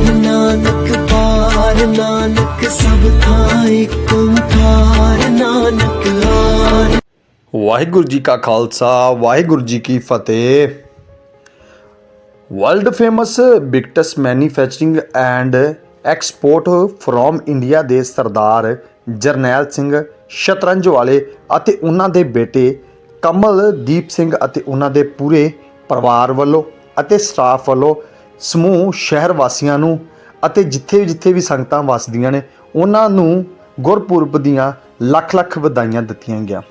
ਪਾਰ ਨਾਨਕ ਪਾਰ ਨਾਨਕ, ਸਭ ਥਾਂ ਓੰਕਾਰ ਨਾਨਕ ਆਰ ਵਾਹਿਗੁਰੂ ਜੀ ਕਾ ਖਾਲਸਾ, ਵਾਹਿਗੁਰੂ ਜੀ ਕੀ ਫਤਿਹ। World famous ਬਿਗਟਸ manufacturing and export from India ਦੇ ਸਰਦਾਰ ਜਰਨੈਲ ਸਿੰਘ ਸ਼ਤਰੰਜ ਵਾਲੇ ਅਤੇ ਉਹਨਾਂ ਦੇ ਬੇਟੇ ਕਮਲਦੀਪ ਸਿੰਘ ਅਤੇ ਉਹਨਾਂ ਦੇ ਪੂਰੇ ਪਰਿਵਾਰ ਵੱਲੋਂ ਅਤੇ ਸਟਾਫ ਵੱਲੋਂ ਸਮੂਹ, ਸ਼ਹਿਰ ਵਾਸੀਆਂ ਨੂੰ ਅਤੇ ਜਿੱਥੇ ਜਿੱਥੇ ਵੀ ਸੰਗਤਾਂ ਵਸਦੀਆਂ ਨੇ, ਉਹਨਾਂ ਨੂੰ ਗੁਰਪੁਰਬ ਦੀਆਂ ਲੱਖ ਲੱਖ ਵਧਾਈਆਂ ਦਿੱਤੀਆਂ ਗਿਆ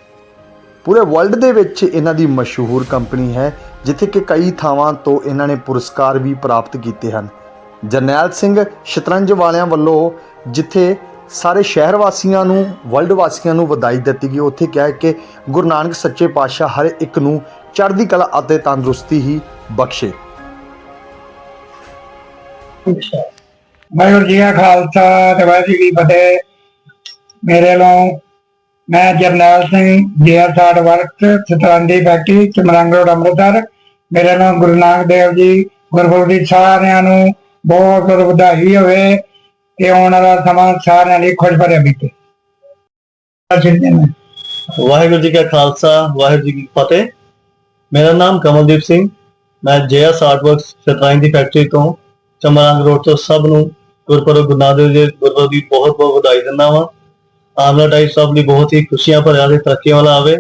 ਪੂਰੇ ਵਰਲਡ ਦੇ ਵਿੱਚ ਇਹਨਾਂ ਦੀ ਮਸ਼ਹੂਰ ਕੰਪਨੀ ਹੈ, ਜਿੱਥੇ ਕਿ ਕਈ ਥਾਵਾਂ ਤੋਂ ਇਹਨਾਂ ਨੇ ਪੁਰਸਕਾਰ ਵੀ ਪ੍ਰਾਪਤ ਕੀਤੇ ਹਨ। ਜਰਨੈਲ ਸਿੰਘ ਸ਼ਤਰੰਜ ਵਾਲਿਆਂ ਵੱਲੋਂ ਜਿੱਥੇ ਸਾਰੇ ਸ਼ਹਿਰ ਵਾਸੀਆਂ ਨੂੰ, ਵਰਲਡ ਵਾਸੀਆਂ ਨੂੰ ਵਧਾਈ ਦਿੱਤੀ ਗਈ, ਉੱਥੇ ਕਿਹਾ ਕਿ ਗੁਰੂ ਨਾਨਕ ਸੱਚੇ ਪਾਤਸ਼ਾਹ ਹਰ ਇੱਕ ਨੂੰ ਚੜ੍ਹਦੀ ਕਲਾ ਅਤੇ ਤੰਦਰੁਸਤੀ ਹੀ ਬਖਸ਼ੇ। ਵਾਹਿਗੁਰੂ ਜੀ ਕਾ ਖਾਲਸਾ ਤੇ ਵਾਹਿਗੁਰੂ ਜੀ ਕੀ ਫਤਿਹ। ਮੇਰੇ ਵੱਲੋਂ ਮੈਂ ਜਰਨੈਲ ਸਿੰਘ ਜੀਆਰ ਸਾਡ ਵਰਕ ਸਤਰੰਦੀ ਫੈਕਟਰੀ ਚਮਰੰਗ ਰੋਡ, ਅੰਮ੍ਰਿਤਸਰ। ਮੇਰੇ ਨਾਮ ਗੁਰੂ ਨਾਨਕ ਦੇਵ ਜੀ, ਗੁਰਪੁਰਬ ਸਾਰਿਆਂ ਨੂੰ ਬਹੁਤ ਬਹੁਤ ਵਧਾਈ ਹੋਵੇ ਤੇ ਆਉਣ ਵਾਲਾ ਸਮਾਂ ਸਾਰਿਆਂ ਲਈ ਖੁਸ਼ ਭਰਿਆ ਬੀਤੇ। ਵਾਹਿਗੁਰੂ ਜੀ ਕਾ ਖਾਲਸਾ, ਵਾਹਿਗੁਰੂ ਜੀ ਕੀ ਫਤਿਹ। ਮੇਰਾ ਨਾਮ ਕਮਲਦੀਪ ਸਿੰਘ, ਮੈਂ ਜੇਐਸ ਆਰਟਵਰਕਸ ਸਤਰਾਈਨ ਫੈਕਟਰੀ ਤੋਂ ਚਮਰੰਗ ਰੋਡ ਤੋਂ ਸਭ ਨੂੰ ਗੁਰਪੁਰਬ ਗੁਰੂ ਨਾਨਕ ਜੀ ਦੇ ਗੁਰਪੁਰਬ ਦੀ ਬਹੁਤ ਬਹੁਤ ਵਧਾਈ ਦਿੰਦਾ ਵਾਂ। ਆਮਲਾ ਵਾਲਾ ਟਾਈਮ ਸਭ ਲਈ ਬਹੁਤ ਹੀ ਖੁਸ਼ੀਆਂ ਭਰਿਆ ਤੇ ਤਰੱਕੀਆਂ ਵਾਲਾ ਆਵੇ।